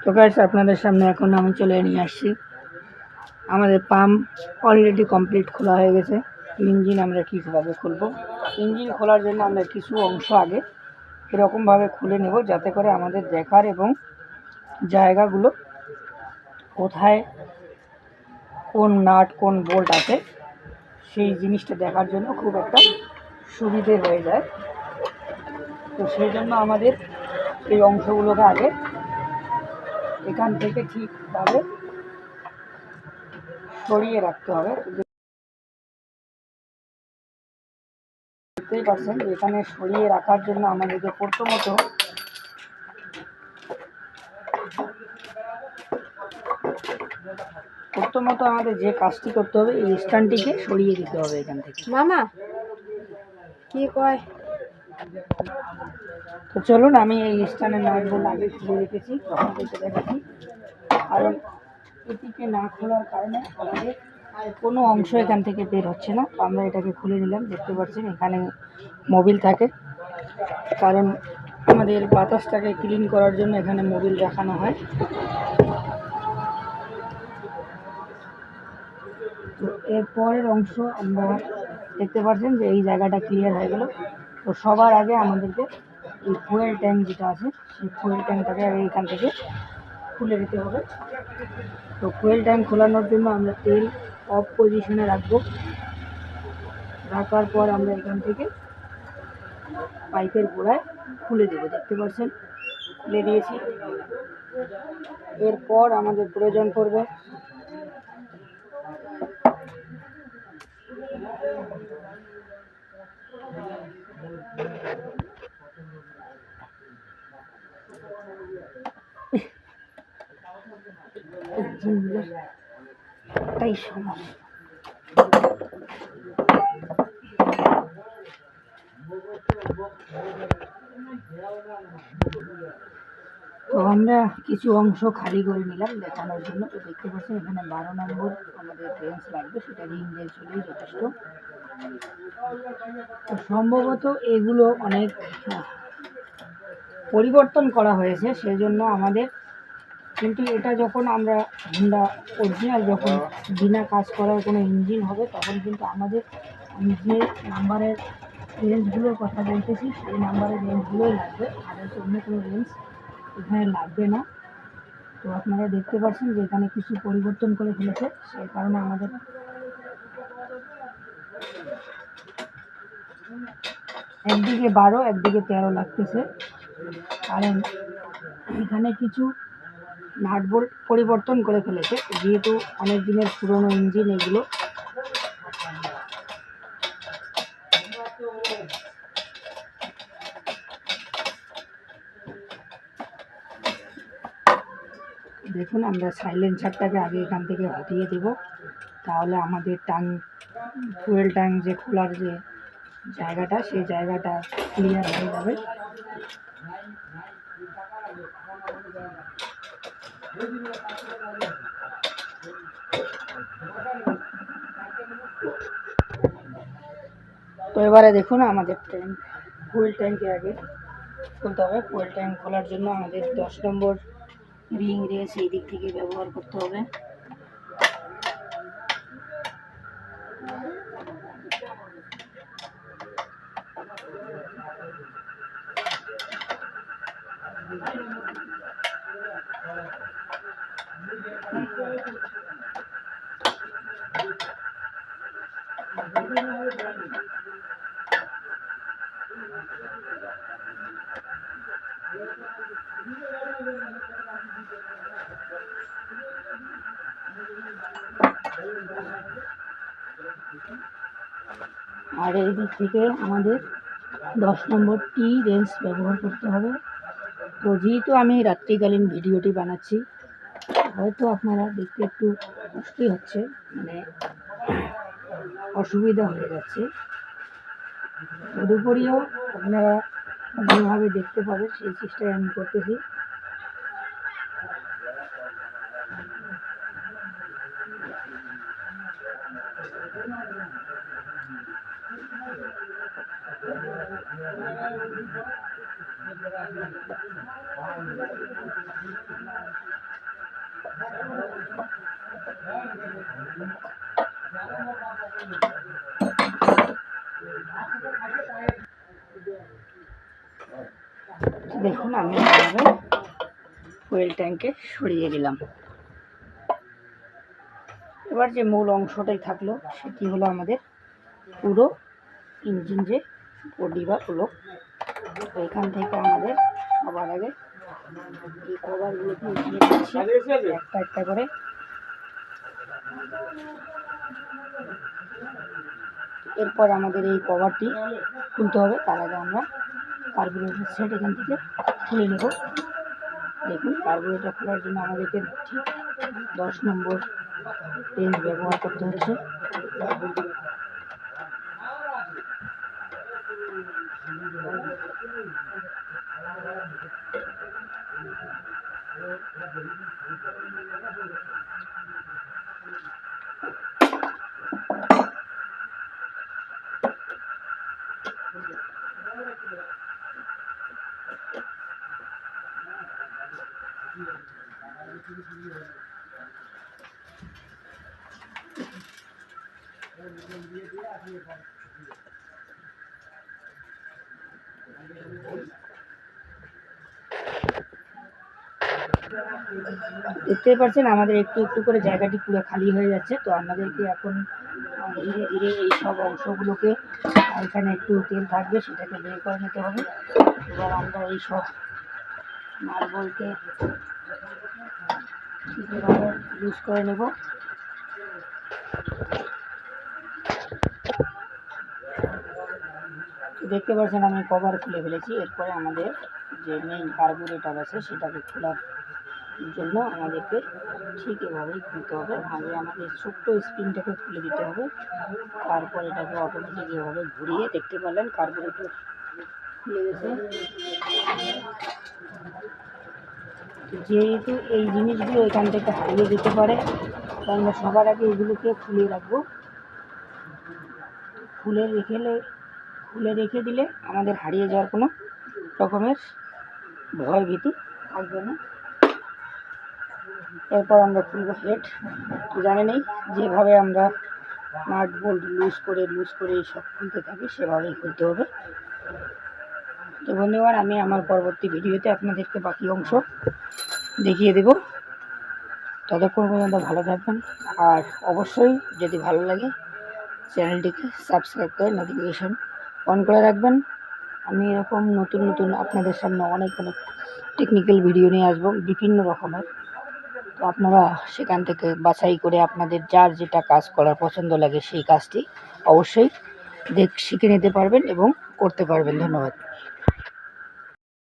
তো গাইস আপনাদের সামনে এখন আমি চলে নিয়ে আসছি। আমাদের পাম্প অলরেডি কমপ্লিট খোলা হয়ে গেছে। ইঞ্জিন আমরা কীভাবে খুলবো? ইঞ্জিন খোলার জন্য আমরা কিছু অংশ আগে এরকমভাবে খুলে নেব যাতে করে আমাদের দেখার এবং জায়গাগুলো কোথায় কোন নাট, কোন বোল্ট আছে, সেই জিনিসটা দেখার জন্য খুব একটা সুবিধে হয়ে যায়। তো সেই জন্য আমাদের এই অংশগুলোকে আগে এখান থেকে ঠিকভাবে সরিয়ে রাখতে হবে। দেখতেই পাচ্ছেন এখানে সরিয়ে রাখার জন্য আমাদেরকে প্রথমত প্রথমত আমাদের যে কাজটি করতে হবে, এই স্ট্যান্ডটিকে সরিয়ে দিতে হবে এখান থেকে। মামা, কি কয়? তো চলুন, আমি এই স্ট্যান্ডের নাট বোল্ট আগে খুলে রেখেছি কারণ এটিকে না খোলার কারণে আমাদের কোনো অংশ এখান থেকে বের হচ্ছে না। আমরা এটাকে খুলে নিলাম, দেখতে পাচ্ছেন এখানে মোবিল থাকে। কারণ আমাদের বাতাসটাকে ক্লিন করার জন্য এখানে মোবিল রাখানো হয়। তো এর পরের অংশ আমরা দেখতে পাচ্ছেন যে এই জায়গাটা ক্লিয়ার হয়ে গেল। তো সবার আগে আমাদেরকে এই ফুয়েল ট্যাঙ্ক যেটা আছে, সেই ফুয়েল ট্যাঙ্কটাকে আগে এখান থেকে খুলে দিতে হবে। তো ফুয়েল ট্যাঙ্ক খোলানোর জন্য আমরা তেল অফ পজিশনে রাখব। রাখার পর আমরা এখান থেকে পাইপের গোড়ায় খুলে দেবো, দেখতে পাচ্ছেন? খুলে দিয়েছি। এরপর আমাদের প্রয়োজন পড়বে সমস্যা। তো আমরা কিছু অংশ খালি করে নিলাম দেখানোর জন্য। তো দেখতে পাচ্ছেন এখানে বারো নম্বর আমাদের রেঞ্জ লাগবে, সেটা রিং হলেই যথেষ্ট। তো সম্ভবত এগুলো অনেক পরিবর্তন করা হয়েছে, সেজন্য আমাদের কিন্তু এটা যখন আমরা হুন্ডা অরিজিনাল যখন বিনা কাজ করার কোনো ইঞ্জিন হবে, তখন কিন্তু আমাদের আমি যে নাম্বারের রেঞ্জগুলোর কথা বলতেছি, সেই নাম্বারের রেঞ্জগুলোই লাগবে। আর অন্য কোনো রেঞ্জ এখানে লাগবে না। তো আপনারা দেখতে পাচ্ছেন যে এখানে কিছু পরিবর্তন করে ফেলেছে, সেই কারণে আমাদের একদিকে বারো, একদিকে তেরো লাগতেছে। কারণ এখানে কিছু নাট বোল্ট পরিবর্তন করে ফেলেছে। যেহেতু অনেক দিনের পুরনো ইঞ্জিন এগুলো। দেখুন, আমরা সাইলেন্সারটাকে আগে এখান থেকে হটিয়ে দেব। তাহলে আমাদের ট্যাঙ্ক, ফুয়েল ট্যাঙ্ক যে খোলার যে জায়গাটা, সেই জায়গাটা ক্লিয়ার হয়ে যাবে। তো এবারে দেখুন আমাদের ট্যাঙ্ক ফুয়েল ট্যাঙ্কে আগে। খুলতে হবে ফুয়েল ট্যাঙ্ক খোলার জন্য আমাদের দশ নম্বর রিং রেস এই দিক থেকে ব্যবহার করতে হবে। আর এই দিক থেকে আমাদের দশ নম্বর টি রেঞ্জ ব্যবহার করতে হবে। তো যেহেতু আমি রাত্রিকালীন ভিডিওটি বানাচ্ছি, হয়তো আপনারা দেখতে একটু কষ্টই হচ্ছে মানে অসুবিধা হয়ে যাচ্ছে। তদুপরিও আপনারা যেভাবে দেখতে পাবেন সেই চেষ্টাই আমি করতেছি। দেখুন, আমি এইভাবে ফুয়েল ট্যাঙ্কে সরিয়ে দিলাম। এবার যে মূল অংশটাই থাকল, সেটি হলো আমাদের পুরো ইঞ্জিন যে বডি বা পুরো এখান থেকে আমাদের সবার আগে এই কভারগুলোকে একটা একটা করে। এরপর আমাদের এই কভারটি খুলতে হবে, তার আগে আমরা কার্বোরেটর সেট এখান থেকে খুলে নেব। দেখুন, কার্বোরেটর খোলার জন্য আমাদেরকে দশ নম্বর পেন ব্যবহার করতে হচ্ছে। দেখতেই পাচ্ছেন আমাদের একটু একটু করে জায়গাটি পুরো খালি হয়ে যাচ্ছে, তো আমাদেরকে এখন ধীরে ধীরে এই সব অংশগুলোকে এখানে একটু তেল থাকবে, সেটাকে বের করে নিতে হবে। এবার আমরা এই সব মার্বলকে ইউজ করে নেব? দেখতে পাচ্ছেন আমি কভার খুলে ফেলেছি। এরপরে আমাদের যে মেইন কার্বোরেটর আছে, সেটাকে খোলার জন্য আমাদেরকে ঠিক এভাবেই খুলতে হবে। আগে আমাদের ছোট্ট স্প্রিংটাকে খুলে দিতে হবে। তারপর এটাকে অটোমেটিক এভাবে ঘুরিয়ে দেখতে পারলেন কার্বোরেটর খুলে গেছে। যেহেতু এই জিনিসগুলো এখান থেকে হারিয়ে যেতে পারে, তাই আমরা সবার আগে এগুলোকে খুলে রাখব। খুলে রেখেলে খুলে রেখে দিলে আমাদের হারিয়ে যাওয়ার কোনো রকমের ভয় ভীতি থাকবে না। এরপর আমরা খুলব হেড জানেনই যেভাবে আমরা নাট বোল্ট লুজ করে লুজ করে সব খুলতে থাকি, সেভাবেই খুলতে হবে। তো বন্ধুগণ, আমি আমার পরবর্তী ভিডিওতে আপনাদেরকে বাকি অংশ দেখিয়ে দেব। ততক্ষণ পর্যন্ত ভালো থাকবেন, আর অবশ্যই যদি ভালো লাগে, চ্যানেলটিকে সাবস্ক্রাইব করে নোটিফিকেশন অন করে রাখবেন। আমি এরকম নতুন নতুন আপনাদের সামনে অনেক অনেক টেকনিক্যাল ভিডিও নিয়ে আসব, বিভিন্ন রকমের। আপনারা সেখান থেকে বাছাই করে আপনাদের যার যেটা কাজ করার পছন্দ লাগে সেই কাজটি অবশ্যই দেখ, শিখে নিতে পারবেন এবং করতে পারবেন। ধন্যবাদ।